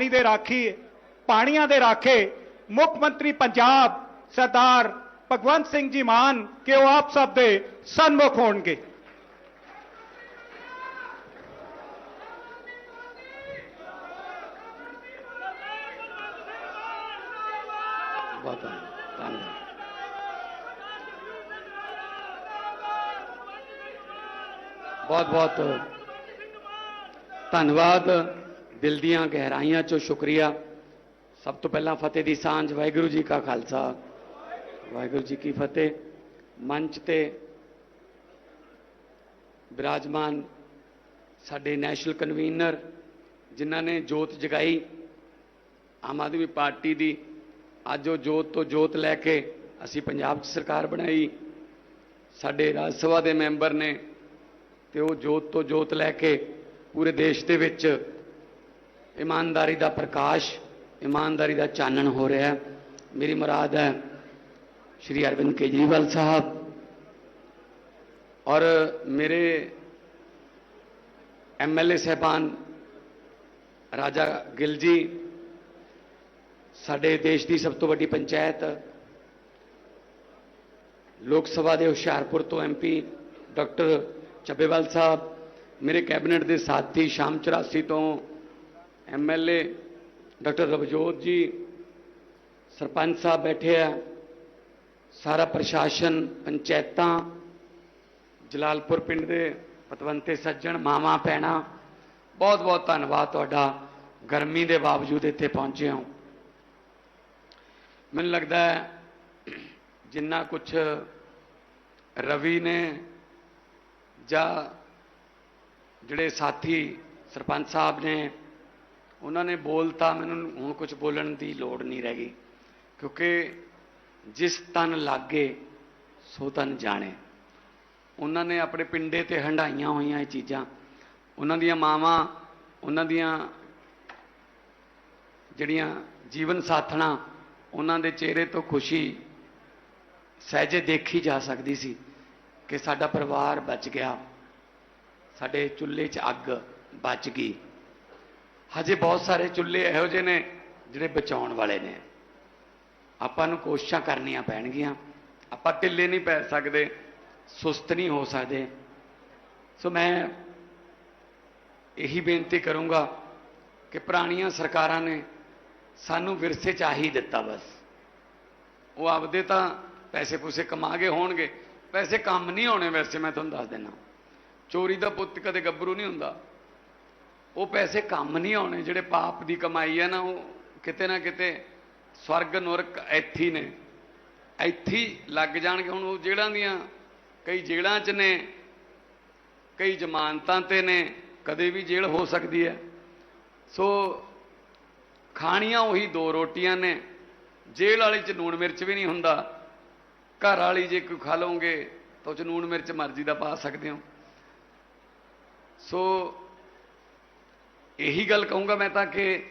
ਦੀ ਦੇ ਰਾਖੀ, ਪਾਣੀਆਂ ਦੇ ਰਾਖੇ, ਮੁੱਖ ਮੰਤਰੀ ਪੰਜਾਬ ਸਰਦਾਰ ਭਗਵੰਤ ਸਿੰਘ ਜੀ ਮਾਨ, ਕਿ ਉਹ ਆਪ ਸਭ ਦੇ ਸਨਮੁਖ ਹੋਣਗੇ। ਬਹੁਤ ਬਹੁਤ ਧੰਨਵਾਦ। ਦਿਲ ਦੀਆਂ ਗਹਿਰਾਈਆਂ ਚੋਂ ਸ਼ੁਕਰੀਆ। ਸਭ ਤੋਂ ਪਹਿਲਾਂ ਫਤਿਹ ਦੀ ਸਾਂਝ, ਵਾਹਿਗੁਰੂ ਜੀ ਕਾ ਖਾਲਸਾ। ਵਾਹਿਗੁਰੂ ਜੀ ਕੀ ਫਤਿਹ। ਮੰਚ ਤੇ ਬਿਰਾਜਮਾਨ ਸਾਡੇ ਨੈਸ਼ਨਲ ਕਨਵੀਨਰ, ਜਿਨ੍ਹਾਂ ਨੇ ਜੋਤ ਜਗਾਈ, ਆਮ ਆਦਮੀ ਪਾਰਟੀ ਦੀ। ਅੱਜ ਉਹ ਜੋਤ ਤੋਂ ਜੋਤ ਲੈ ਕੇ ਅਸੀਂ ਪੰਜਾਬ 'ਚ ਸਰਕਾਰ ਬਣਾਈ। ਸਾਡੇ ਰਾਜ ਸਭਾ ਦੇ ਮੈਂਬਰ ਨੇ ਤੇ ਉਹ ਜੋਤ ਤੋਂ ਜੋਤ ਲੈ ਕੇ ਪੂਰੇ ਦੇਸ਼ ਦੇ ਵਿੱਚ ਇਮਾਨਦਾਰੀ ਦਾ ਪ੍ਰਕਾਸ਼, ਇਮਾਨਦਾਰੀ ਦਾ ਚਾਨਣ ਹੋ ਰਿਹਾ ਹੈ। ਮੇਰੀ ਮੁਰਾਦ ਹੈ ਸ਼੍ਰੀ ਅਰਵਿੰਦ ਕੇਜਰੀਵਾਲ ਸਾਹਿਬ। ਔਰ ਮੇਰੇ ਐਮਐਲਏ ਸਹਿਬਾਨ ਰਾਜਾ ਗਿੱਲ ਜੀ, ਸਾਡੇ ਦੇਸ਼ ਦੀ ਸਭ ਤੋਂ ਵੱਡੀ ਪੰਚਾਇਤ, ਲੋਕ ਸਭਾ ਦੇ ਹੁਸ਼ਿਆਰਪੁਰ ਤੋਂ ਐਮਪੀ ਡਾਕਟਰ ਚੱਬੇਵਾਲ ਸਾਹਿਬ, ਮੇਰੇ ਕੈਬਨਿਟ ਦੇ ਸਾਥੀ ਸ਼ਾਮ 84 ਤੋਂ ਐਮਐਲਏ ਡਾਕਟਰ ਰਵਜੋਤ ਜੀ, ਸਰਪੰਚ ਸਾਹਿਬ ਬੈਠੇ ਆ, ਸਾਰਾ ਪ੍ਰਸ਼ਾਸਨ, ਪੰਚਾਇਤਾਂ, ਜਲਾਲਪੁਰ ਪਿੰਡ ਦੇ ਪਤਵੰਤੇ ਸੱਜਣ, ਮਾਵਾ ਪੈਣਾ ਬਹੁਤ ਬਹੁਤ ਧੰਨਵਾਦ ਤੁਹਾਡਾ, ਗਰਮੀ ਦੇ ਬਾਵਜੂਦ ਇੱਥੇ ਪਹੁੰਚੇ ਹੋ। ਮੈਨੂੰ ਲੱਗਦਾ ਹੈ, ਜਿੰਨਾ ਕੁਝ ਰਵੀ ਨੇ ਜਾਂ ਜਿਹੜੇ ਸਾਥੀ ਸਰਪੰਚ ਸਾਹਿਬ ਨੇ ਉਹਨਾਂ ਨੇ ਬੋਲਤਾ, ਮੈਨੂੰ ਹੁਣ ਕੁਝ ਬੋਲਣ ਦੀ ਲੋੜ ਨਹੀਂ ਰਹਿ ਗਈ। ਕਿਉਂਕਿ ਜਿਸ ਤਨ ਲਾਗੇ, ਸੋ ਤਨ ਜਾਣੇ। ਉਹਨਾਂ ਨੇ ਆਪਣੇ ਪਿੰਡੇ ਤੇ ਹੰਡਾਈਆਂ ਹੋਈਆਂ ਇਹ ਚੀਜ਼ਾਂ। ਉਹਨਾਂ ਦੀਆਂ ਮਾਵਾਂ, ਉਹਨਾਂ ਦੀਆਂ ਜਿਹੜੀਆਂ ਜੀਵਨ ਸਾਥਣਾ, ਉਹਨਾਂ ਦੇ ਚਿਹਰੇ ਤੋਂ ਖੁਸ਼ੀ ਸਹਿਜੇ ਦੇਖੀ ਜਾ ਸਕਦੀ ਸੀ ਕਿ ਸਾਡਾ ਪਰਿਵਾਰ ਬਚ ਗਿਆ। ਸਾਡੇ ਚੁੱਲ੍ਹੇ 'ਚ ਅੱਗ ਬਚ ਗਈ। ਹਜੇ ਬਹੁਤ ਸਾਰੇ ਚੁੱਲ੍ਹੇ ਇਹੋ ਜਿਹੇ ਨੇ ਜਿਹੜੇ ਬਚਾਉਣ ਵਾਲੇ ਨੇ। ਆਪਾਂ ਨੂੰ ਕੋਸ਼ਿਸ਼ਾਂ ਕਰਨੀਆਂ ਪੈਣਗੀਆਂ। ਆਪਾਂ ਢਿੱਲੇ ਨਹੀਂ ਪੈ ਸਕਦੇ, ਸੁਸਤ ਨਹੀਂ ਹੋ ਸਕਦੇ। ਸੋ ਮੈਂ ਇਹੀ ਬੇਨਤੀ ਕਰੂੰਗਾ ਕਿ ਪੁਰਾਣੀਆਂ ਸਰਕਾਰਾਂ ਨੇ ਸਾਨੂੰ ਵਿਰਸੇ ਚ ਆਹੀ ਦਿੱਤਾ ਬਸ। ਉਹ ਆਪਦੇ ਤਾਂ ਪੈਸੇ ਪੂਸੇ ਕਮਾ ਕੇ ਹੋਣਗੇ। ਪੈਸੇ ਕੰਮ ਨਹੀਂ ਹੋਣੇ ਵੈਸੇ, ਮੈਂ ਤੁਹਾਨੂੰ ਦੱਸ ਦਿੰਦਾ। ਚੋਰੀ ਦਾ ਪੁੱਤ ਕਦੇ ਗੱਭਰੂ ਨਹੀਂ ਹੁੰਦਾ। ਉਹ ਪੈਸੇ ਕੰਮ ਨਹੀਂ ਆਉਣੇ, ਜਿਹੜੇ ਪਾਪ ਦੀ ਕਮਾਈ ਹੈ ਨਾ, ਉਹ ਕਿਤੇ ਨਾ ਕਿਤੇ ਸਵਰਗ, ਨਰਕ ਇੱਥੇ ਨੇ। ਇੱਥੇ ਲੱਗ ਜਾਣਗੇ। ਹੁਣ ਉਹ ਜੇਲ੍ਹਾਂ ਦੀਆਂ ਕਈ ਜੇਲ੍ਹਾਂ 'ਚ ਨੇ, ਕਈ ਜ਼ਮਾਨਤਾਂ ਤੇ ਨੇ, ਕਦੇ ਵੀ ਜੇਲ੍ਹ ਹੋ ਸਕਦੀ ਹੈ। ਸੋ ਖਾਣੀਆਂ ਉਹੀ ਦੋ ਰੋਟੀਆਂ ਨੇ। ਜੇਲ੍ਹ ਵਾਲੀ 'ਚ ਨੂਣ ਮਿਰਚ ਵੀ ਨਹੀਂ ਹੁੰਦਾ। ਘਰ ਵਾਲੀ ਜੇ ਕੋਈ ਖਾ ਲਓਗੇ, ਤਾਂ ਉਹ 'ਚ ਨੂਣ ਮਿਰਚ ਮਰਜ਼ੀ ਦਾ ਪਾ ਸਕਦੇ ਹੋ। ਸੋ ਇਹੀ ਗੱਲ ਕਹੂੰਗਾ ਮੈਂ ਤਾਂ ਕਿ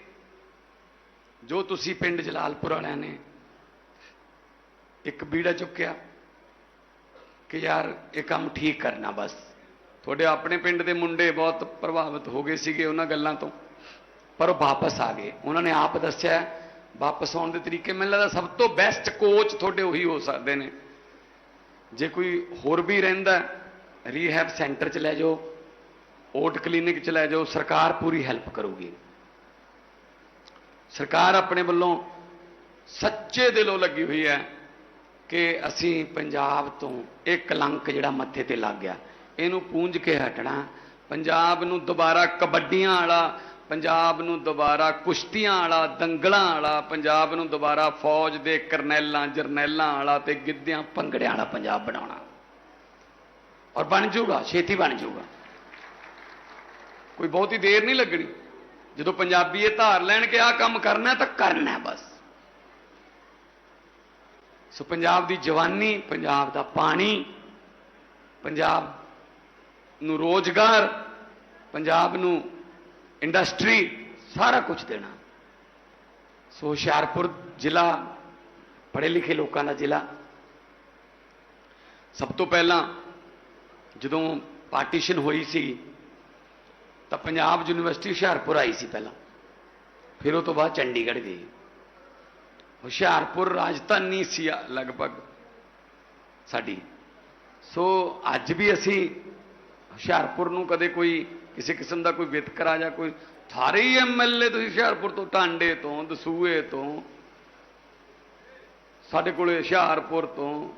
ਜੋ ਤੁਸੀਂ ਪਿੰਡ ਜਲਾਲਪੁਰ ਵਾਲਿਆਂ ਨੇ ਇੱਕ ਬੀੜਾ ਚੁੱਕਿਆ ਕਿ ਯਾਰ ਇਹ ਕੰਮ ਠੀਕ ਕਰਨਾ ਬਸ। ਤੁਹਾਡੇ ਆਪਣੇ ਪਿੰਡ ਦੇ ਮੁੰਡੇ ਬਹੁਤ ਪ੍ਰਭਾਵਿਤ ਹੋ ਗਏ ਸੀਗੇ ਉਹਨਾਂ ਗੱਲਾਂ ਤੋਂ, ਪਰ ਉਹ ਵਾਪਸ ਆ ਗਏ। ਉਹਨਾਂ ਨੇ ਆਪ ਦੱਸਿਆ, ਵਾਪਸ ਆਉਣ ਦੇ ਤਰੀਕੇ ਮੈਨੂੰ ਲੱਗਦਾ ਸਭ ਤੋਂ ਬੈਸਟ ਕੋਚ ਤੁਹਾਡੇ ਉਹੀ ਹੋ ਸਕਦੇ ਨੇ। ਜੇ ਕੋਈ ਹੋਰ ਵੀ ਰਹਿੰਦਾ ਰੀਹੈਬ ਸੈਂਟਰ 'ਚ ਲੈ ਜਾਓ। ਓਟ ਕਲੀਨਿਕ 'ਚ ਲੈ ਜਾਓ, ਸਰਕਾਰ ਪੂਰੀ ਹੈਲਪ ਕਰੂਗੀ। ਸਰਕਾਰ ਆਪਣੇ ਵੱਲੋਂ ਸੱਚੇ ਦਿਲੋਂ ਲੱਗੀ ਹੋਈ ਹੈ ਕਿ ਅਸੀਂ ਪੰਜਾਬ ਤੋਂ ਇਹ ਕਲੰਕ ਜਿਹੜਾ ਮੱਥੇ ਤੇ ਲੱਗ ਗਿਆ। ਇਹਨੂੰ ਪੂੰਝ ਕੇ ਹਟਣਾ, ਪੰਜਾਬ ਨੂੰ ਦੁਬਾਰਾ ਕਬੱਡੀਆਂ ਵਾਲਾ, ਪੰਜਾਬ ਨੂੰ ਦੁਬਾਰਾ ਕੁਸ਼ਤੀਆਂ ਵਾਲਾ, ਦੰਗਲਾਂ ਵਾਲਾ, ਪੰਜਾਬ ਨੂੰ ਦੁਬਾਰਾ ਫੌਜ ਦੇ ਕਰਨੈਲਾਂ, ਜਰਨੈਲਾਂ ਵਾਲਾ ਤੇ ਗਿੱਧਿਆਂ, ਭੰਗੜਿਆਂ ਵਾਲਾ ਪੰਜਾਬ ਬਣਾਉਣਾ। ਔਰ ਬਣ ਜਾਊਗਾ, ਛੇਤੀ ਬਣ ਜਾਊਗਾ। ਕੋਈ ਬਹੁਤੀ ਦੇਰ ਨਹੀਂ ਲੱਗਣੀ। ਜਦੋਂ ਪੰਜਾਬੀ ਇਹ ਧਾਰ ਲੈਣ ਕਿ ਆਹ ਕੰਮ ਕਰਨਾ ਤਾਂ ਕਰਨਾ ਬਸ। ਸੋ ਪੰਜਾਬ ਦੀ ਜਵਾਨੀ, ਪੰਜਾਬ ਦਾ ਪਾਣੀ, ਪੰਜਾਬ ਨੂੰ ਰੋਜ਼ਗਾਰ, ਪੰਜਾਬ ਨੂੰ ਇੰਡਸਟਰੀ, ਸਾਰਾ ਕੁਝ ਦੇਣਾ। ਸੋ ਹੁਸ਼ਿਆਰਪੁਰ ਜ਼ਿਲ੍ਹਾ ਪੜ੍ਹੇ ਲਿਖੇ ਲੋਕਾਂ ਦਾ ਜ਼ਿਲ੍ਹਾ। ਸਭ ਤੋਂ ਪਹਿਲਾਂ ਜਦੋਂ ਪਾਰਟੀਸ਼ਨ ਹੋਈ ਸੀ ਤਾਂ ਪੰਜਾਬ ਯੂਨੀਵਰਸਿਟੀ ਹੁਸ਼ਿਆਰਪੁਰ ਆਈ ਸੀ ਪਹਿਲਾਂ। ਫਿਰ ਉਹ ਤੋਂ ਬਾਅਦ ਚੰਡੀਗੜ੍ਹ ਗਈ। ਹੁਸ਼ਿਆਰਪੁਰ ਰਾਜਧਾਨੀ ਸੀ ਲਗਭਗ ਸਾਡੀ। ਸੋ ਅੱਜ ਵੀ ਅਸੀਂ ਹੁਸ਼ਿਆਰਪੁਰ ਨੂੰ ਕਦੇ ਕੋਈ ਕਿਸੇ ਕਿਸਮ ਦਾ ਕੋਈ ਵਿਤਕਰਾ ਜਾਂ ਕੋਈ ਸਾਰੇ ਹੀ ਐਮਐਲਏ ਤੁਸੀਂ ਹੁਸ਼ਿਆਰਪੁਰ ਤੋਂ ਟਾਂਡੇ ਤੋਂ, ਦਸੂਏ ਤੋਂ, ਸਾਡੇ ਕੋਲੇ ਹੁਸ਼ਿਆਰਪੁਰ ਤੋਂ,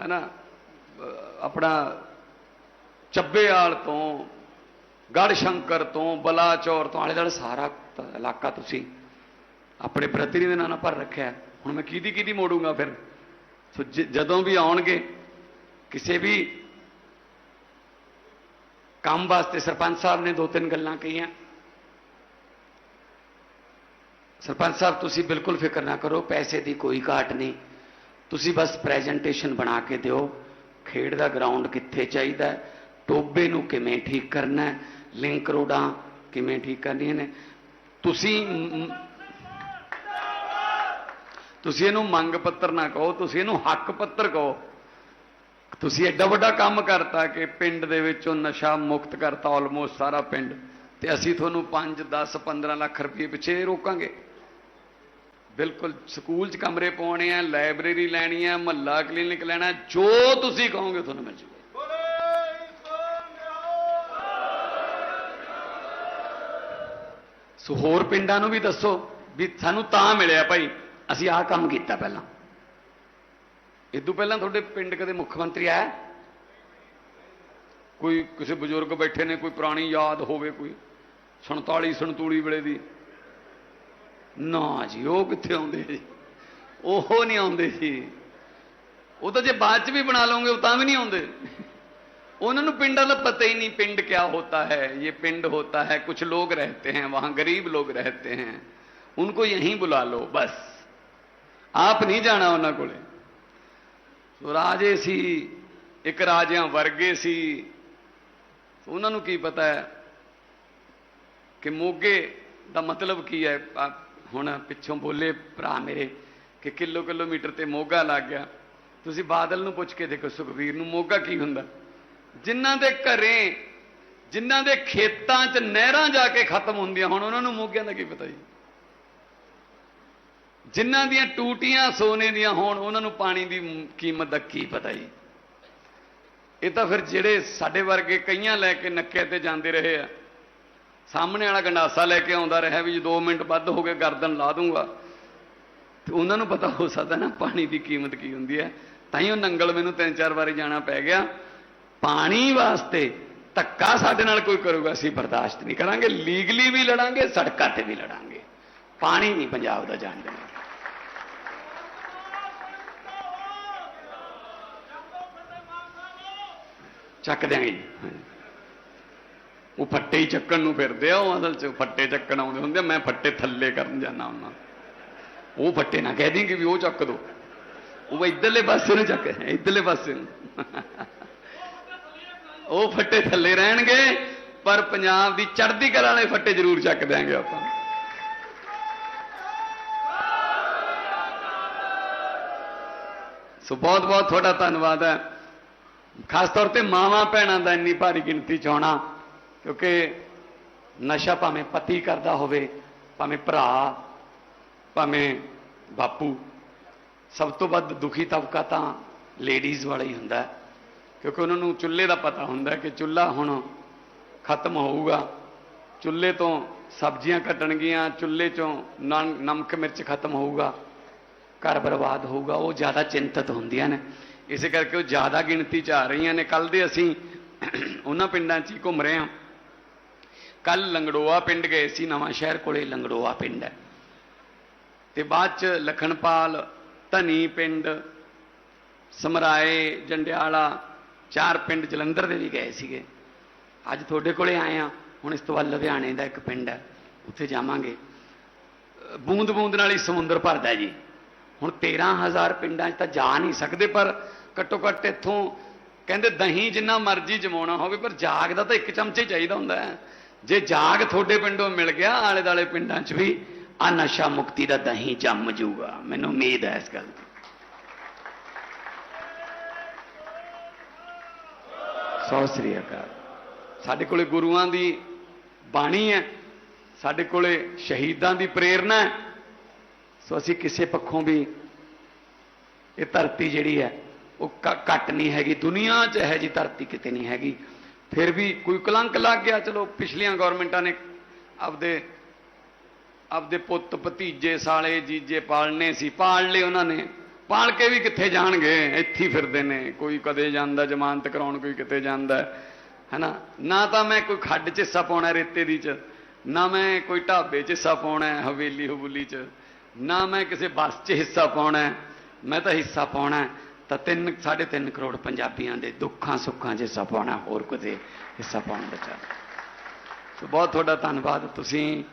ਹੈਨਾ, ਅਹ ਆਪਣਾ ਚੱਬੇਆਲ ਤੋਂ ਗੜ ਸ਼ੰਕਰ ਤੋਂ ਬਲਾਚੌਰ ਤੋਂ ਆਲੇ ਦੁਆਲੇ ਸਾਰਾ ਇਲਾਕਾ ਤੁਸੀਂ ਆਪਣੇ ਪ੍ਰਤੀਨਿਧ ਨਾਲ ਭਰ ਰੱਖਿਆ ਹੁਣ ਮੈਂ ਕਿਹਦੀ ਕਿਹਦੀ ਮੋੜੂੰਗਾ ਫਿਰ? ਸੋ ਜਦੋਂ ਵੀ ਆਉਣਗੇ ਕਿਸੇ ਵੀ ਕੰਮ ਵਾਸਤੇ ਸਰਪੰਚ ਸਾਹਿਬ ਨੇ ਦੋ ਤਿੰਨ ਗੱਲਾਂ ਕਹੀਆਂ। ਸਰਪੰਚ ਸਾਹਿਬ ਤੁਸੀਂ ਬਿਲਕੁਲ ਫਿਕਰ ਨਾ ਕਰੋ ਪੈਸੇ ਦੀ ਕੋਈ ਘਾਟ ਨਹੀਂ। ਤੁਸੀਂ ਬਸ ਪ੍ਰੈਜੈਂਟੇਸ਼ਨ ਬਣਾ ਕੇ ਦਿਓ। ਖੇਡ ਦਾ ਗਰਾਊਂਡ ਕਿੱਥੇ ਚਾਹੀਦਾ ਹੈ, ਟੋਬੇ ਨੂੰ ਕਿਵੇਂ ਠੀਕ ਕਰਨਾ ਹੈ, ਲਿੰਕ ਰੋਡਾਂ ਕਿਵੇਂ ਠੀਕ ਕਰਨੀਆਂ ਨੇ? ਤੁਸੀਂ ਤੁਸੀਂ ਇਹਨੂੰ ਮੰਗ ਪੱਤਰ ਨਾ ਕਹੋ, ਤੁਸੀਂ ਇਹਨੂੰ ਹੱਕ ਪੱਤਰ ਕਹੋ। ਤੁਸੀਂ ਐਡਾ ਵੱਡਾ ਕੰਮ ਕਰਤਾ ਕਿ ਪਿੰਡ ਦੇ ਵਿੱਚੋਂ ਨਸ਼ਾ ਮੁਕਤ ਕਰਤਾ ਆਲਮੋਸਟ ਸਾਰਾ ਪਿੰਡ। ਤੇ ਅਸੀਂ ਤੁਹਾਨੂੰ 5 10 15 ਲੱਖ ਰੁਪਏ ਪਿੱਛੇ ਰੋਕਾਂਗੇ। ਬਿਲਕੁਲ ਸਕੂਲ 'ਚ ਕਮਰੇ ਪਾਉਣੇ ਆ, ਲਾਇਬ੍ਰੇਰੀ ਲੈਣੀ ਆ, ਮਹੱਲਾ ਕਲੀਨਿਕ ਲੈਣਾ, ਜੋ ਤੁਸੀਂ ਕਹੋਗੇ ਤੁਹਾਨੂੰ ਮਿਲ ਜੂਗਾ। ਸੋ ਹੋਰ ਪਿੰਡਾਂ ਨੂੰ ਵੀ ਦੱਸੋ ਵੀ ਸਾਨੂੰ ਤਾਂ ਮਿਲਿਆ ਭਾਈ। ਅਸੀਂ ਆਹ ਕੰਮ ਕੀਤਾ ਪਹਿਲਾਂ। ਇਦੋਂ ਪਹਿਲਾਂ ਤੁਹਾਡੇ ਪਿੰਡ ਕਦੇ ਮੁੱਖ ਮੰਤਰੀ ਆਇਆ? ਕੋਈ ਕਿਸੇ ਬਜ਼ੁਰਗ ਬੈਠੇ ਨੇ, ਕੋਈ ਪੁਰਾਣੀ ਯਾਦ ਹੋਵੇ ਕੋਈ? 47 ਸੰਤੂਲੀ ਵੇਲੇ ਦੀ। ਨਾ ਜੀ, ਉਹ ਕਿੱਥੇ ਆਉਂਦੇ ਜੀ? ਉਹ ਨਹੀਂ ਆਉਂਦੇ ਸੀ ਉਹ ਤਾਂ ਜੇ ਬਾਅਦ ਚ ਵੀ ਬਣਾ ਲਓਗੇ, ਉਹ ਤਾਂ ਵੀ ਨਹੀਂ ਆਉਂਦੇ। उन्होंने पिंडा का पता ही नहीं पिंड क्या होता है ये पिंड होता है कुछ लोग रहते हैं वहां गरीब लोग रहते हैं उनको यहीं बुला लो बस आप नहीं जाना उन्होंने कोले ਸੋ ਰਾਜੇ ਸੀ ਇੱਕ ਰਾਜਿਆਂ ਵਰਗੇ ਸੀ ਉਹਨਾਂ ਨੂੰ ਕੀ ਪਤਾ ਹੈ ਕਿ ਮੋਗੇ ਦਾ ਮਤਲਬ ਕੀ ਹੈ ਆ ਹੁਣ ਪਿੱਛੋਂ ਬੋਲੇ ਭਰਾ ਮੇਰੇ ਕਿ ਕਿਲੋ ਕਿਲੋਮੀਟਰ ਤੇ ਮੋਗਾ ਲੱਗ ਗਿਆ ਤੁਸੀਂ ਬਾਦਲ ਨੂੰ ਪੁੱਛ ਕੇ ਦੇਖੋ ਸੁਖਵੀਰ ਨੂੰ ਮੋਗਾ ਕੀ ਹੁੰਦਾ ਜਿਨ੍ਹਾਂ ਦੇ ਘਰੇ, ਜਿਨ੍ਹਾਂ ਦੇ ਖੇਤਾਂ 'ਚ ਨਹਿਰਾਂ ਜਾ ਕੇ ਖਤਮ ਹੁੰਦੀਆਂ ਹੁਣ, ਉਹਨਾਂ ਨੂੰ ਮੋਗਿਆਂ ਦਾ ਕੀ ਪਤਾ ਜੀ? ਜਿਨ੍ਹਾਂ ਦੀਆਂ ਟੂਟੀਆਂ ਸੋਨੇ ਦੀਆਂ ਹੋਣ, ਉਹਨਾਂ ਨੂੰ ਪਾਣੀ ਦੀ ਕੀਮਤ ਦਾ ਕੀ ਪਤਾ ਜੀ? ਇਹ ਤਾਂ ਫਿਰ ਜਿਹੜੇ ਸਾਡੇ ਵਰਗੇ ਕਈਆਂ ਲੈ ਕੇ ਨੱਕੇ ਤੇ ਜਾਂਦੇ ਰਹੇ ਆ, ਸਾਹਮਣੇ ਵਾਲਾ ਗੰਡਾਸਾ ਲੈ ਕੇ ਆਉਂਦਾ ਰਿਹਾ ਵੀ ਜੇ 2 ਮਿੰਟ ਵੱਧ ਹੋ ਗਏ, ਗਰਦਨ ਲਾ ਦੂੰਗਾ। ਤੇ ਉਹਨਾਂ ਨੂੰ ਪਤਾ ਹੋ ਸਕਦਾ ਨਾ ਪਾਣੀ ਦੀ ਕੀਮਤ ਕੀ ਹੁੰਦੀ ਹੈ। ਤਾਂ ਹੀ ਉਹ ਨੰਗਲ ਮੈਨੂੰ ਤਿੰਨ ਚਾਰ ਵਾਰੀ ਜਾਣਾ ਪੈ ਗਿਆ। ਪਾਣੀ ਵਾਸਤੇ ਧੱਕਾ ਸਾਡੇ ਨਾਲ ਕੋਈ ਕਰੂਗਾ ਅਸੀਂ ਬਰਦਾਸ਼ਤ ਨਹੀਂ ਕਰਾਂਗੇ। ਲੀਗਲੀ ਵੀ ਲੜਾਂਗੇ ਸੜਕਾਂ ਤੇ ਵੀ ਲੜਾਂਗੇ। ਪਾਣੀ ਨਹੀਂ ਪੰਜਾਬ ਦਾ ਜਾਣ ਦੇਣਾ। ਚੱਕ ਦਿਆਂਗੇ ਜੀ। ਉਹ ਫੱਟੇ ਹੀ ਚੱਕਣ ਨੂੰ ਫਿਰਦੇ ਆ ਉਹ ਅਸਲ ਚ ਫੱਟੇ ਚੱਕਣ ਆਉਂਦੇ ਹੁੰਦੇ ਆ, ਮੈਂ ਫੱਟੇ ਥੱਲੇ ਕਰਨ ਜਾਣਾ ਹੁੰਦਾ। ਉਹ ਫੱਟੇ ਨਾ ਕਹਿ ਦੇਂਗੇ ਵੀ ਉਹ ਚੱਕ ਦੋ। ਉਹ ਇਧਰਲੇ ਪਾਸੇ ਨੂੰ ਚੱਕ ਇਧਰਲੇ ਪਾਸੇ ਨੂੰ। ਉਹ ਫੱਟੇ ਥੱਲੇ ਰਹਿਣਗੇ, ਪਰ ਪੰਜਾਬ ਦੀ ਚੜ੍ਹਦੀ ਕਲਾ ਵਾਲੇ ਫੱਟੇ ਜ਼ਰੂਰ ਚੱਕ ਦਿਆਂਗੇ ਆਪਾਂ ਸੋ ਬਹੁਤ ਬਹੁਤ ਤੁਹਾਡਾ ਧੰਨਵਾਦ ਹੈ ਖਾਸ ਤੌਰ ਤੇ ਮਾਵਾਂ ਭੈਣਾਂ ਦਾ ਇੰਨੀ ਭਾਰੀ ਗਿਣਤੀ ਚ ਆਉਣਾ ਕਿਉਂਕਿ ਨਸ਼ਾ ਭਾਵੇਂ ਪਤੀ ਕਰਦਾ ਹੋਵੇ, ਭਾਵੇਂ ਭਰਾ, ਭਾਵੇਂ ਬਾਪੂ, ਸਭ ਤੋਂ ਵੱਧ ਦੁਖੀ ਤਬਕਾ ਤਾਂ ਲੇਡੀਜ਼ ਵਾਲਾ ਹੀ ਹੁੰਦਾ ਹੈ। ਕਿਉਂਕਿ ਉਹਨਾਂ ਨੂੰ ਚੁੱਲ੍ਹੇ ਦਾ ਪਤਾ ਹੁੰਦਾ ਕਿ ਚੁੱਲ੍ਹਾ ਹੁਣ ਖਤਮ ਹੋਊਗਾ। ਚੁੱਲ੍ਹੇ ਤੋਂ ਸਬਜ਼ੀਆਂ ਕੱਟਣਗੀਆਂ, ਚੁੱਲ੍ਹੇ ਚੋਂ ਨਮ- ਨਮਕ, ਮਿਰਚ ਖਤਮ ਹੋਊਗਾ, ਘਰ ਬਰਬਾਦ ਹੋਊਗਾ, ਉਹ ਜ਼ਿਆਦਾ ਚਿੰਤਤ ਹੁੰਦੀਆਂ ਨੇ। ਇਸੇ ਕਰਕੇ ਉਹ ਜ਼ਿਆਦਾ ਗਿਣਤੀ ਚ ਆ ਰਹੀਆਂ ਨੇ। ਕੱਲ ਦੇ ਅਸੀਂ ਉਹਨਾਂ ਪਿੰਡਾਂ 'ਚ ਹੀ ਘੁੰਮ ਰਹੇ ਹਾਂ। ਕੱਲ ਲੰਗੜੋਆ ਪਿੰਡ ਗਏ ਸੀ, ਨਵਾਂ ਸ਼ਹਿਰ ਕੋਲੇ ਲੰਗੜੋਆ ਪਿੰਡ ਹੈ। ਤੇ ਬਾਅਦ ਚ ਲਖਣਪਾਲ ਧਨੀ ਪਿੰਡ, ਸਮਰਾਏ, ਜੰਡਿਆਲਾ ਚਾਰ ਪਿੰਡ ਜਲੰਧਰ ਦੇ ਵੀ ਗਏ ਸੀਗੇ। ਅੱਜ ਤੁਹਾਡੇ ਕੋਲੇ ਆਏ ਆ ਹੁਣ ਇਸ ਤੋਂ ਬਾਅਦ ਲੁਧਿਆਣੇ ਦਾ ਇੱਕ ਪਿੰਡ ਹੈ। ਉੱਥੇ ਜਾਵਾਂਗੇ। ਬੂੰਦ ਬੂੰਦ ਨਾਲ ਹੀ ਸਮੁੰਦਰ ਭਰਦਾ ਜੀ। ਹੁਣ 13000 ਪਿੰਡਾਂ 'ਚ ਤਾਂ ਜਾ ਨਹੀਂ ਸਕਦੇ, ਪਰ ਘੱਟੋ ਘੱਟ ਇੱਥੋਂ ਕਹਿੰਦੇ ਦਹੀਂ ਜਿੰਨਾ ਮਰਜ਼ੀ ਜਮਾਉਣਾ ਹੋਵੇ, ਪਰ ਜਾਗ ਦਾ ਤਾਂ ਇੱਕ ਚਮਚੇ ਚਾਹੀਦਾ ਹੁੰਦਾ ਹੈ। ਜੇ ਜਾਗ ਤੁਹਾਡੇ ਪਿੰਡੋਂ ਮਿਲ ਗਿਆ ਆਲੇ ਦਾਲੇ ਪਿੰਡਾਂ 'ਚ ਵੀ ਆ ਨਸ਼ਾ ਮੁਕਤੀ ਦਾ ਦਹੀਂ ਜੰਮ ਜੂਗਾ। ਮੈਨੂੰ ਉਮੀਦ ਹੈ ਇਸ ਗੱਲ ਸਤਿ ਸ੍ਰੀ ਅਕਾਲ। ਸਾਡੇ ਕੋਲੇ ਗੁਰੂਆਂ ਦੀ ਬਾਣੀ ਹੈ, ਸਾਡੇ ਕੋਲੇ ਸ਼ਹੀਦਾਂ ਦੀ ਪ੍ਰੇਰਣਾ ਹੈ। ਸੋ ਅਸੀਂ ਕਿਸੇ ਪੱਖੋਂ ਵੀ ਇਹ ਧਰਤੀ ਜਿਹੜੀ ਹੈ, ਉਹ ਘ- ਘੱਟ ਨਹੀਂ ਹੈਗੀ, ਦੁਨੀਆ 'ਚ ਹੈ ਜੀ ਧਰਤੀ ਕਿਤੇ ਨਹੀਂ ਹੈਗੀ। ਫਿਰ ਵੀ ਕੋਈ ਕਲੰਕ ਲੱਗ ਗਿਆ, ਚਲੋ ਪਿਛਲੀਆਂ ਗਵਰਨਮੈਂਟਾਂ ਨੇ ਆਪਦੇ ਆਪਦੇ ਪੁੱਤ ਭਤੀਜੇ ਸਾਲੇ ਜੀਜੇ ਪਾਲਨੇ ਸੀ, ਪਾਲ ਲਏ ਉਹਨਾਂ ਨੇ। ਪਾਲ ਕੇ ਵੀ ਕਿੱਥੇ ਜਾਣਗੇ? ਇੱਥੇ ਫਿਰਦੇ ਨੇ। ਕੋਈ ਕਦੇ ਜਾਂਦਾ, ਜ਼ਮਾਨਤ ਕਰਾਉਣ ਕੋਈ ਕਿਤੇ ਜਾਂਦਾ। ਹੈ। ਹੈਨਾ? ਨਾ ਤਾਂ ਮੈਂ ਕੋਈ ਖੱਡ 'ਚ ਹਿੱਸਾ ਪਾਉਣਾ ਰੇਤੇ ਦੀ 'ਚ। ਨਾ ਮੈਂ ਕੋਈ ਢਾਬੇ 'ਚ ਹਿੱਸਾ ਪਾਉਣਾ, ਹਵੇਲੀ ਹਬੂਲੀ 'ਚ। ਨਾ ਮੈਂ ਕਿਸੇ ਬੱਸ 'ਚ ਹਿੱਸਾ ਪਾਉਣਾ। ਮੈਂ ਤਾਂ ਹਿੱਸਾ ਪਾਉਣਾ। ਹੈ ਤਾਂ 3 3.5 ਕਰੋੜ ਪੰਜਾਬੀਆਂ ਦੇ ਦੁੱਖਾਂ ਸੁੱਖਾਂ 'ਚ ਹਿੱਸਾ ਪਾਉਣਾ, ਹੋਰ ਕਿਤੇ ਹਿੱਸਾ ਪਾਉਣ ਬਚਾ ਸੋ ਬਹੁਤ ਤੁਹਾਡਾ ਧੰਨਵਾਦ। ਤੁਸੀਂ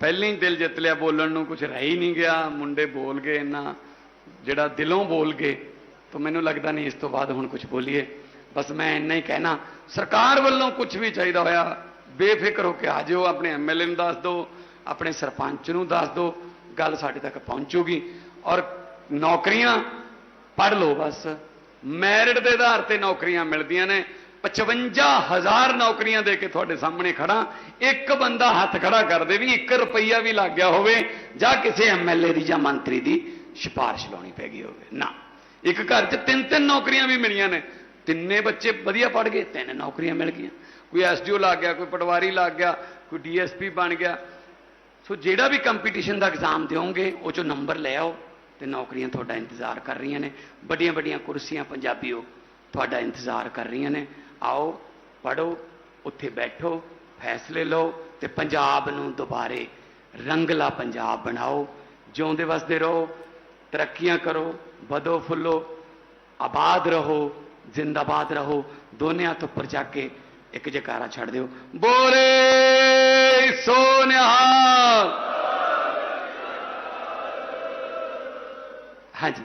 ਪਹਿਲਾਂ ਹੀ ਦਿਲ ਜਿੱਤ ਲਿਆ ਬੋਲਣ ਨੂੰ। ਕੁਝ ਰਹਿ ਹੀ ਨਹੀਂ ਗਿਆ। ਮੁੰਡੇ ਬੋਲ ਗਏ ਇੰਨਾ। ਜਿਹੜਾ ਦਿਲੋਂ ਬੋਲ ਗਏ, ਤਾਂ ਮੈਨੂੰ ਲੱਗਦਾ ਨਹੀਂ ਇਸ ਤੋਂ ਬਾਅਦ ਹੁਣ ਕੁਝ ਬੋਲੀਏ। ਬਸ ਮੈਂ ਇੰਨਾ ਹੀ ਕਹਿਣਾ, ਸਰਕਾਰ ਵੱਲੋਂ ਕੁਝ ਵੀ ਚਾਹੀਦਾ ਹੋਇਆ, ਬੇਫਿਕਰ ਹੋ ਕੇ ਆ ਜਿਓ, ਆਪਣੇ ਐਮਐਲਏ ਨੂੰ ਦੱਸ ਦਿਓ, ਆਪਣੇ ਸਰਪੰਚ ਨੂੰ ਦੱਸ ਦਿਓ, ਗੱਲ ਸਾਡੇ ਤੱਕ ਪਹੁੰਚੂਗੀ। ਔਰ ਨੌਕਰੀਆਂ ਪੜ੍ਹ ਲਓ ਬਸ। ਮੈਰਿਟ ਦੇ ਆਧਾਰ ਤੇ ਨੌਕਰੀਆਂ ਮਿਲਦੀਆਂ ਨੇ। 55000 ਨੌਕਰੀਆਂ ਦੇ ਕੇ ਤੁਹਾਡੇ ਸਾਹਮਣੇ ਖੜਾ ਇੱਕ ਬੰਦਾ ਹੱਥ ਖੜਾ ਕਰ ਦੇ ਵੀ 1 ਰੁਪਈਆ ਵੀ ਲੱਗ ਗਿਆ ਹੋਵੇ, ਜਾਂ ਕਿਸੇ ਐਮਐਲਏ ਦੀ ਜਾਂ ਮੰਤਰੀ ਦੀ। ਸਿਫਾਰਿਸ਼ ਲਾਉਣੀ ਪੈ ਗਈ ਹੋਵੇ। ਨਾ। ਇੱਕ ਘਰ 'ਚ ਤਿੰਨ ਤਿੰਨ ਨੌਕਰੀਆਂ ਵੀ ਮਿਲੀਆਂ ਨੇ। ਤਿੰਨੇ ਬੱਚੇ ਵਧੀਆ ਪੜ੍ਹ ਗਏ, ਤਿੰਨ ਨੌਕਰੀਆਂ ਮਿਲ ਗਈਆਂ। ਕੋਈ ਐਸਡੀਓ ਲੱਗ ਗਿਆ, ਕੋਈ ਪਟਵਾਰੀ ਲੱਗ ਗਿਆ, ਕੋਈ ਡੀਐਸਪੀ ਬਣ ਗਿਆ। ਸੋ ਜਿਹੜਾ ਵੀ ਕੰਪੀਟੀਸ਼ਨ ਦਾ ਐਗਜ਼ਾਮ ਦਿਓਗੇ, ਉਹ ਚੋਂ ਨੰਬਰ ਲੈ ਆਓ ਤੇ ਨੌਕਰੀਆਂ ਤੁਹਾਡਾ ਇੰਤਜ਼ਾਰ ਕਰ ਰਹੀਆਂ ਨੇ। ਵੱਡੀਆਂ ਵੱਡੀਆਂ ਕੁਰਸੀਆਂ ਪੰਜਾਬੀਓ, ਤੁਹਾਡਾ ਇੰਤਜ਼ਾਰ ਕਰ ਰਹੀਆਂ ਨੇ। ਆਓ ਪੜੋ ਉੱਥੇ ਬੈਠੋ, ਫੈਸਲੇ ਲਓ ਤੇ ਪੰਜਾਬ ਨੂੰ ਦੁਬਾਰੇ ਰੰਗਲਾ ਪੰਜਾਬ ਬਣਾਓ। ਜਿਉਂਦੇ ਵਸਦੇ ਰਹੋ ਤਰੱਕੀਆਂ ਕਰੋ ਵਧੋ ਫੁੱਲੋ ਆਬਾਦ ਰਹੋ ਜ਼ਿੰਦਾਬਾਦ ਰਹੋ ਦੋਨੇ ਹੱਥ ਉੱਪਰ ਚੱਕ ਕੇ ਇੱਕ ਜਕਾਰਾ ਛੱਡ ਦਿਓ ਬੋਲੇ ਸੋ ਨਿਹਾਲ ਹਾਂਜੀ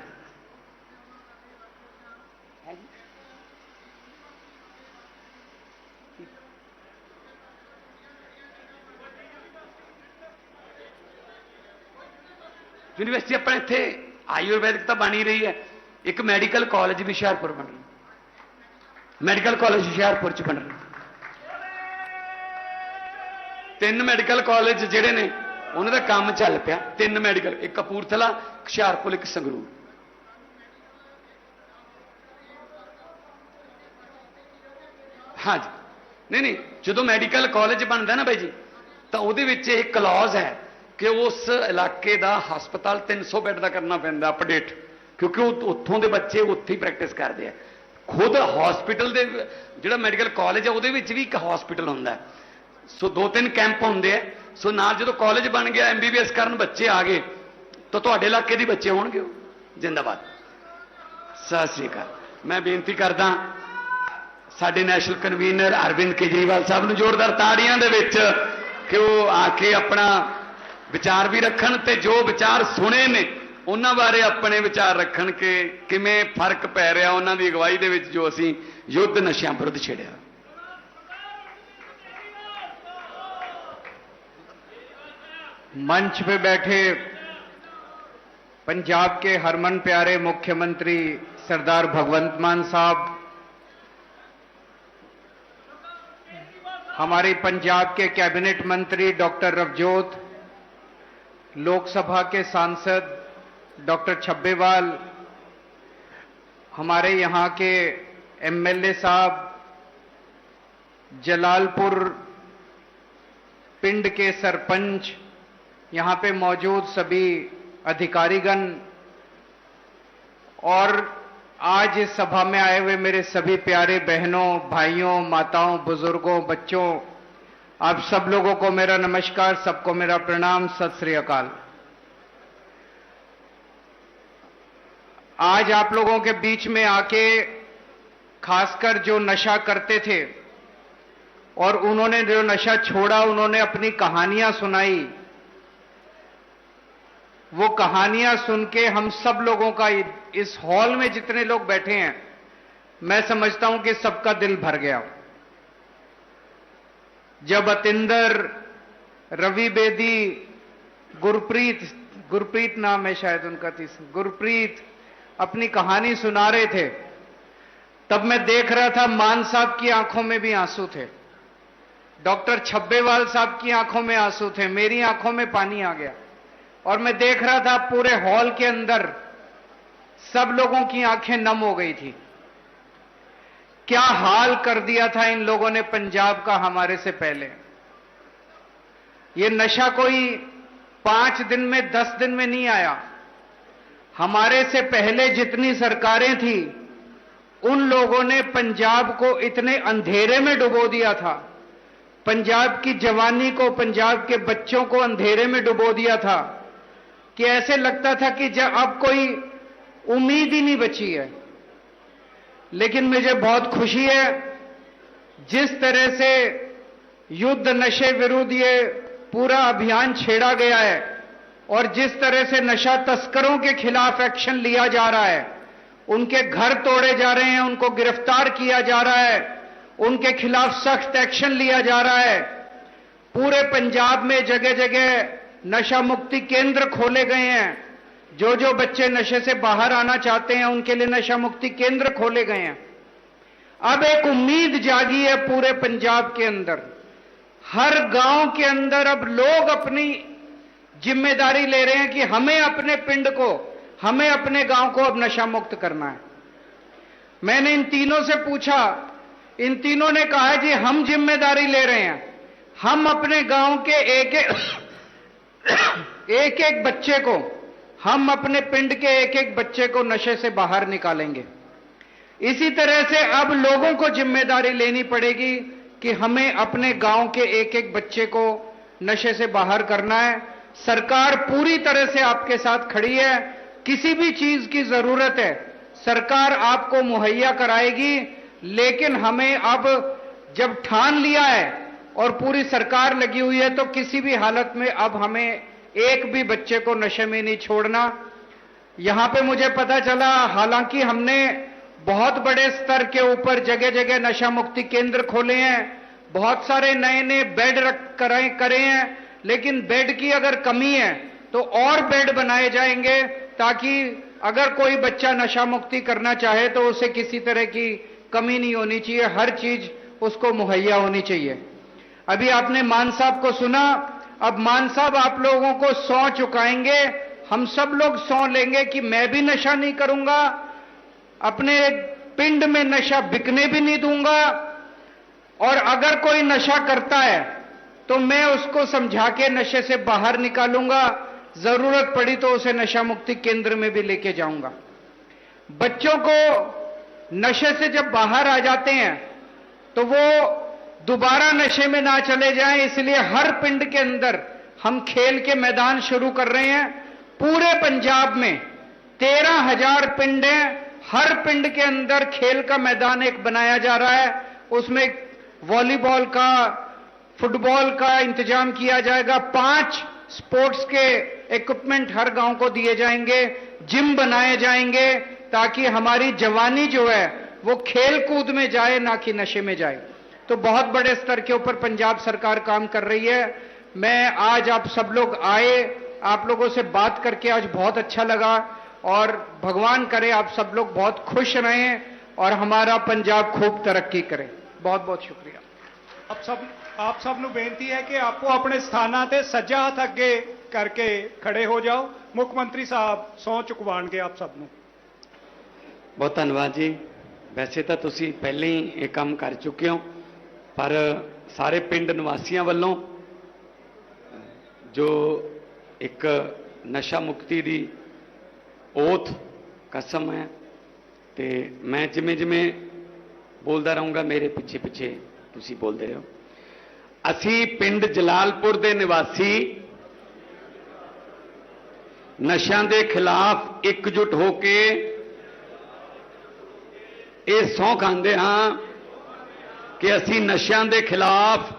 ਯੂਨੀਵਰਸਿਟੀ ਆਪਣੇ ਇੱਥੇ ਆਯੁਰਵੈਦਿਕ ਤਾਂ ਬਣ ਹੀ ਰਹੀ ਹੈ। ਇੱਕ ਮੈਡੀਕਲ ਕਾਲਜ ਵੀ ਹੁਸ਼ਿਆਰਪੁਰ ਬਣ ਰਿਹਾ ਮੈਡੀਕਲ ਕਾਲਜ ਹੁਸ਼ਿਆਰਪੁਰ ਚ ਬਣ ਰਿਹਾ ਤਿੰਨ ਮੈਡੀਕਲ ਕਾਲਜ ਜਿਹੜੇ ਨੇ, ਉਹਨਾਂ ਦਾ ਕੰਮ ਚੱਲ ਪਿਆ। ਤਿੰਨ ਮੈਡੀਕਲ, ਇੱਕ ਕਪੂਰਥਲਾ ਹੁਸ਼ਿਆਰਪੁਰ ਇੱਕ ਸੰਗਰੂਰ। ਹਾਂਜੀ। ਨਹੀਂ ਨਹੀਂ, ਜਦੋਂ ਮੈਡੀਕਲ ਕਾਲਜ ਬਣਦਾ ਨਾ ਬਾਈ ਜੀ, ਤਾਂ ਉਹਦੇ ਵਿੱਚ ਇਹ ਕਲੌਜ਼ ਹੈ ਕਿ ਉਸ ਇਲਾਕੇ ਦਾ ਹਸਪਤਾਲ 300 ਬੈੱਡ ਦਾ ਕਰਨਾ ਪੈਂਦਾ, ਅਪਡੇਟ। ਕਿਉਂਕਿ ਉਹ ਉੱਥੋਂ ਦੇ ਬੱਚੇ ਉੱਥੇ ਹੀ ਪ੍ਰੈਕਟਿਸ ਕਰਦੇ ਆ। ਖੁਦ ਹਸਪੀਟਲ ਦੇ ਜਿਹੜਾ ਮੈਡੀਕਲ ਕਾਲਜ ਹੈ ਉਹਦੇ ਵਿੱਚ ਵੀ ਇੱਕ ਹਸਪੀਟਲ ਹੁੰਦਾ ਸੋ ਦੋ ਤਿੰਨ ਕੈਂਪ ਹੁੰਦੇ ਆ। ਸੋ ਨਾਲ ਜਦੋਂ ਕਾਲਜ ਬਣ ਗਿਆ ਐਮਬੀਬੀਐਸ ਕਰਨ ਬੱਚੇ ਆ ਗਏ, ਤਾਂ ਤੁਹਾਡੇ ਇਲਾਕੇ ਦੇ ਬੱਚੇ ਹੋਣਗੇ ਉਹ। ਜਿੰਦਾਬਾਦ। ਸਤਿ ਸ੍ਰੀ ਅਕਾਲ। ਮੈਂ ਬੇਨਤੀ ਕਰਦਾ, ਸਾਡੇ ਨੈਸ਼ਨਲ ਕਨਵੀਨਰ ਅਰਵਿੰਦ ਕੇਜਰੀਵਾਲ ਸਾਹਿਬ ਨੂੰ ਜ਼ੋਰਦਾਰ ਤਾੜੀਆਂ ਦੇ ਵਿੱਚ ਕਿ ਉਹ ਆ ਕੇ ਆਪਣਾ ਵਿਚਾਰ ਵੀ ਰੱਖਣ ਤੇ ਜੋ ਵਿਚਾਰ ਸੁਣੇ ਨੇ ਉਹਨਾਂ ਬਾਰੇ ਆਪਣੇ ਵਿਚਾਰ ਰੱਖਣ ਕਿ ਕਿਵੇਂ ਫਰਕ ਪੈ ਰਿਹਾ ਉਹਨਾਂ ਦੀ ਅਗਵਾਈ ਦੇ ਵਿੱਚ ਜੋ ਅਸੀਂ ਯੁੱਧ ਨਸ਼ਿਆਂ ਵਿਰੁੱਧ ਛੇੜਿਆ मंच पे बैठे पंजाब के हरमन प्यारे मुख्यमंत्री सरदार भगवंत मान साहब हमारे पंजाब के कैबिनेट मंत्री डॉक्टर रवजोत लोकसभा के सांसद डॉक्टर छब्बेवाल, हमारे यहाँ के एमएलए साहब, जलालपुर पिंड के सरपंच, यहाँ पे मौजूद सभी अधिकारीगण, और आज इस सभा में आए हुए मेरे सभी प्यारे बहनों, भाइयों, माताओं, बुज़ुर्गों, बच्चों आप सब लोगों को मेरा नमस्कार, सबको मेरा प्रणाम, सत श्री अकाल। आज आप लोगों के बीच में आके खासकर जो नशा करते थे और उन्होंने जो नशा छोड़ा, उन्होंने अपनी कहानियाँ सुनाई, वो कहानियाँ सुन के हम सब लोगों का इस हॉल में जितने लोग बैठे हैं, मैं समझता हूँ कि सबका दिल भर गया। जब अतिंदर रवि बेदी गुरप्रीत गुरप्रीत नाम है शायद उनका तीस, गुरप्रीत अपनी कहानी सुना रहे थे, तब मैं देख रहा था मान साहब की आँखों में भी आँसू थे। डॉक्टर छब्बेवाल साहब की आँखों में आँसू थे, मेरी आँखों में पानी आ गया। और मैं देख रहा था पूरे हॉल के अंदर सब लोगों की आँखें नम हो गई थी। क्या हाल कर दिया था इन लोगों ने पंजाब का हमारे से पहले? ये नशा कोई पाँच दिन में, दस दिन में नहीं आया। हमारे से पहले जितनी सरकारें थी, उन लोगों ने पंजाब को इतने अंधेरे में डुबो दिया था। पंजाब की जवानी को, पंजाब के बच्चों को अंधेरे में डुबो दिया था कि ऐसे लगता था कि जब अब कोई उम्मीद ही नहीं बची है। लेकिन मुझे बहुत खुशी है जिस तरह से युद्ध नशे विरुद्ध ये पूरा अभियान छेड़ा गया है और जिस तरह से नशा तस्करों के खिलाफ एक्शन लिया जा रहा है, उनके घर तोड़े जा रहे हैं, उनको गिरफ़्तार किया जा रहा है, उनके खिलाफ सख्त एक्शन लिया जा रहा है। पूरे पंजाब में जगह जगह नशा मुक्ति केंद्र खोले गए हैं। जो जो बच्चे नशे से बाहर आना चाहते हैं, उनके लिए नशा मुक्ति केंद्र खोले गए हैं। अब एक उम्मीद जागी है पूरे पंजाब के अंदर। हर गाँव के अंदर अब लोग अपनी ज़िम्मेदारी ले रहे हैं कि हमें अपने पिंड को, हमें अपने गाँव को अब नशा मुक्त करना है। मैंने इन तीनों से पूछा, इन तीनों ने कहा, जी, हम ज़िम्मेदारी ले रहे हैं। हम अपने गाँव के एक एक एक एक बच्चे को हम अपने पिंड के एक एक बच्चे को नशे से बाहर निकालेंगे। इसी तरह से अब लोगों को ज़िम्मेदारी लेनी पड़ेगी कि हमें अपने गाँव के एक एक बच्चे को नशे से बाहर करना है। सरकार पूरी तरह से आपके साथ खड़ी है। किसी भी चीज़ की ज़रूरत है, सरकार आपको मुहैया कराएगी। लेकिन हमें अब जब ठान लिया है और पूरी सरकार लगी हुई है तो किसी भी हालत में अब हमें एक भी बच्चे को नशे में नहीं छोड़ना। यहाँ पे मुझे पता चला, हालाँकि हमने बहुत बड़े स्तर के ऊपर जगह जगह नशा मुक्ति केंद्र खोले हैं, बहुत सारे नए नए बेड रख करे करे हैं, लेकिन बेड की अगर कमी है तो और बेड बनाए जाएँगे ताकि अगर कोई बच्चा नशा मुक्ति करना चाहे तो उसे किसी तरह की कमी नहीं होनी चाहिए, हर चीज़ उसको मुहैया होनी चाहिए। अभी आपने मान साहब को सुना अब मान साहब, आप लोगों को सौ चुकाएँगे। हम सब लोग सौ लेंगे कि मैं भी नशा नहीं करूँगा, अपने पिंड में नशा बिकने भी नहीं दूँगा, और अगर कोई नशा करता है तो मैं उसको समझा के नशे से बाहर निकालूँगा। ज़रूरत पड़ी तो उसे नशा मुक्ति केंद्र में भी लेके जाऊँगा। बच्चों को नशे से जब बाहर आ जाते हैं तो वो दोबारा नशे में ना चले जाएँ, इसलिए हर पिंड के अंदर हम खेल के मैदान शुरू कर रहे हैं। पूरे पंजाब में तेरह हज़ार पिंड हैं। हर पिंड के अंदर खेल का मैदान एक बनाया जा रहा है। उसमें वॉलीबॉल का, फुटबॉल का इंतज़ाम किया जाएगा। पाँच स्पोर्ट्स के इक्विपमेंट हर गाँव को दिए जाएँगे, जिम बनाए जाएँगे, ताकि हमारी जवानी जो है, वो खेल कूद में जाए, ना कि नशे में जाए। तो बहुत बड़े स्तर के ऊपर पंजाब सरकार काम कर रही है मैं आज आप सब लोग आए आप लोगों से बात करके आज बहुत अच्छा लगा और भगवान करे आप सब लोग बहुत खुश रहें और हमारा पंजाब खूब तरक्की करे बहुत बहुत शुक्रिया ਆਪ ਸਭ ਆਪ ਸਭ ਨੂੰ ਬੇਨਤੀ ਹੈ ਕਿ ਆਪੋ ਆਪਣੇ ਸਥਾਨਾਂ ਤੇ ਸੱਜਾ ਹੱਥ ਅੱਗੇ ਕਰਕੇ ਖੜੇ ਹੋ ਜਾਓ ਮੁੱਖ ਮੰਤਰੀ ਸਾਹਿਬ ਸਹੁੰ ਚੁਕਵਾਉਣਗੇ ਆਪ ਸਭ ਨੂੰ ਬਹੁਤ ਧੰਨਵਾਦ ਜੀ ਵੈਸੇ ਤਾਂ ਤੁਸੀਂ ਪਹਿਲਾਂ ਹੀ ਇਹ ਕੰਮ ਕਰ ਚੁੱਕੇ ਹੋ ਪਰ ਸਾਰੇ ਪਿੰਡ ਨਿਵਾਸੀਆਂ ਵੱਲੋਂ ਜੋ ਇੱਕ ਨਸ਼ਾ ਮੁਕਤੀ ਦੀ ਓਥ ਕਸਮ ਹੈ ਤੇ ਮੈਂ ਜਿਵੇਂ ਜਿਵੇਂ ਬੋਲਦਾ ਰਹੂੰਗਾ, ਮੇਰੇ ਪਿੱਛੇ ਪਿੱਛੇ ਤੁਸੀਂ ਬੋਲਦੇ ਰਹੋ। ਅਸੀਂ ਪਿੰਡ ਜਲਾਲਪੁਰ ਦੇ ਨਿਵਾਸੀ ਨਸ਼ਿਆਂ ਦੇ ਖਿਲਾਫ ਇਕਜੁੱਟ ਹੋ ਕੇ ਇਹ ਸਹੁੰ ਖਾਂਦੇ ਹਾਂ। ਕਿ ਅਸੀਂ ਨਸ਼ਿਆਂ ਦੇ ਖਿਲਾਫ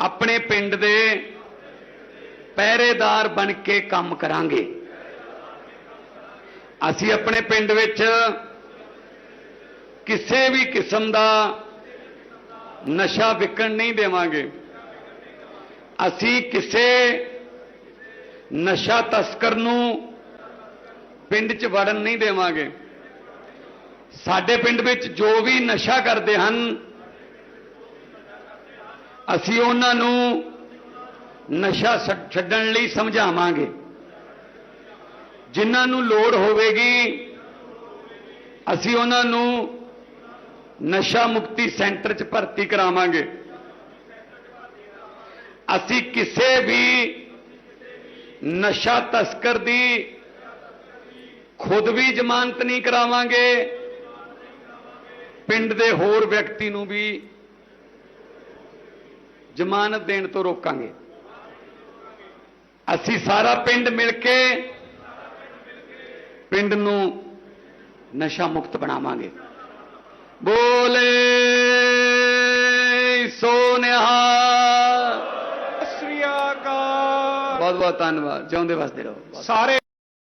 ਆਪਣੇ ਪਿੰਡ ਦੇ ਪਹਿਰੇਦਾਰ ਬਣ ਕੇ ਕੰਮ ਕਰਾਂਗੇ। ਅਸੀਂ ਆਪਣੇ ਪਿੰਡ ਵਿੱਚ ਕਿਸੇ ਵੀ ਕਿਸਮ ਦਾ ਨਸ਼ਾ ਵਿਕਣ ਨਹੀਂ ਦੇਵਾਂਗੇ। ਅਸੀਂ ਕਿਸੇ ਨਸ਼ਾ ਤਸਕਰ ਨੂੰ ਪਿੰਡ 'ਚ ਵੜਨ ਨਹੀਂ ਦੇਵਾਂਗੇ। ਸਾਡੇ ਪਿੰਡ ਵਿੱਚ ਜੋ ਵੀ ਨਸ਼ਾ ਕਰਦੇ ਹਨ, ਅਸੀਂ ਉਹਨਾਂ ਨੂੰ ਨਸ਼ਾ ਛੱਡ- ਛੱਡਣ ਲਈ ਸਮਝਾਵਾਂਗੇ। ਜਿਨ੍ਹਾਂ ਨੂੰ ਲੋੜ ਹੋਵੇਗੀ, ਅਸੀਂ ਉਹਨਾਂ ਨੂੰ ਨਸ਼ਾ ਮੁਕਤੀ ਸੈਂਟਰ 'ਚ ਭਰਤੀ ਕਰਾਵਾਂਗੇ। ਅਸੀਂ ਕਿਸੇ ਵੀ ਨਸ਼ਾ ਤਸਕਰ ਦੀ ਖੁਦ ਵੀ ਜ਼ਮਾਨਤ ਨਹੀਂ ਕਰਾਵਾਂਗੇ। ਪਿੰਡ ਦੇ ਹੋਰ ਵਿਅਕਤੀ ਨੂੰ ਵੀ ਜ਼ਮਾਨਤ ਦੇਣ ਤੋਂ ਰੋਕਾਂਗੇ। ਅਸੀਂ ਸਾਰਾ ਪਿੰਡ ਮਿਲ ਕੇ ਪਿੰਡ ਨੂੰ ਨਸ਼ਾ ਮੁਕਤ ਬਣਾਵਾਂਗੇ। ਬੋਲੇ ਸੋਨਿਹਾ ਸ੍ਰੀ ਅਕਾਲ। ਬਹੁਤ ਬਹੁਤ ਧੰਨਵਾਦ। ਜਿਉਂਦੇ ਵਸਦੇ ਰਹੋ। ਸਾਰੇ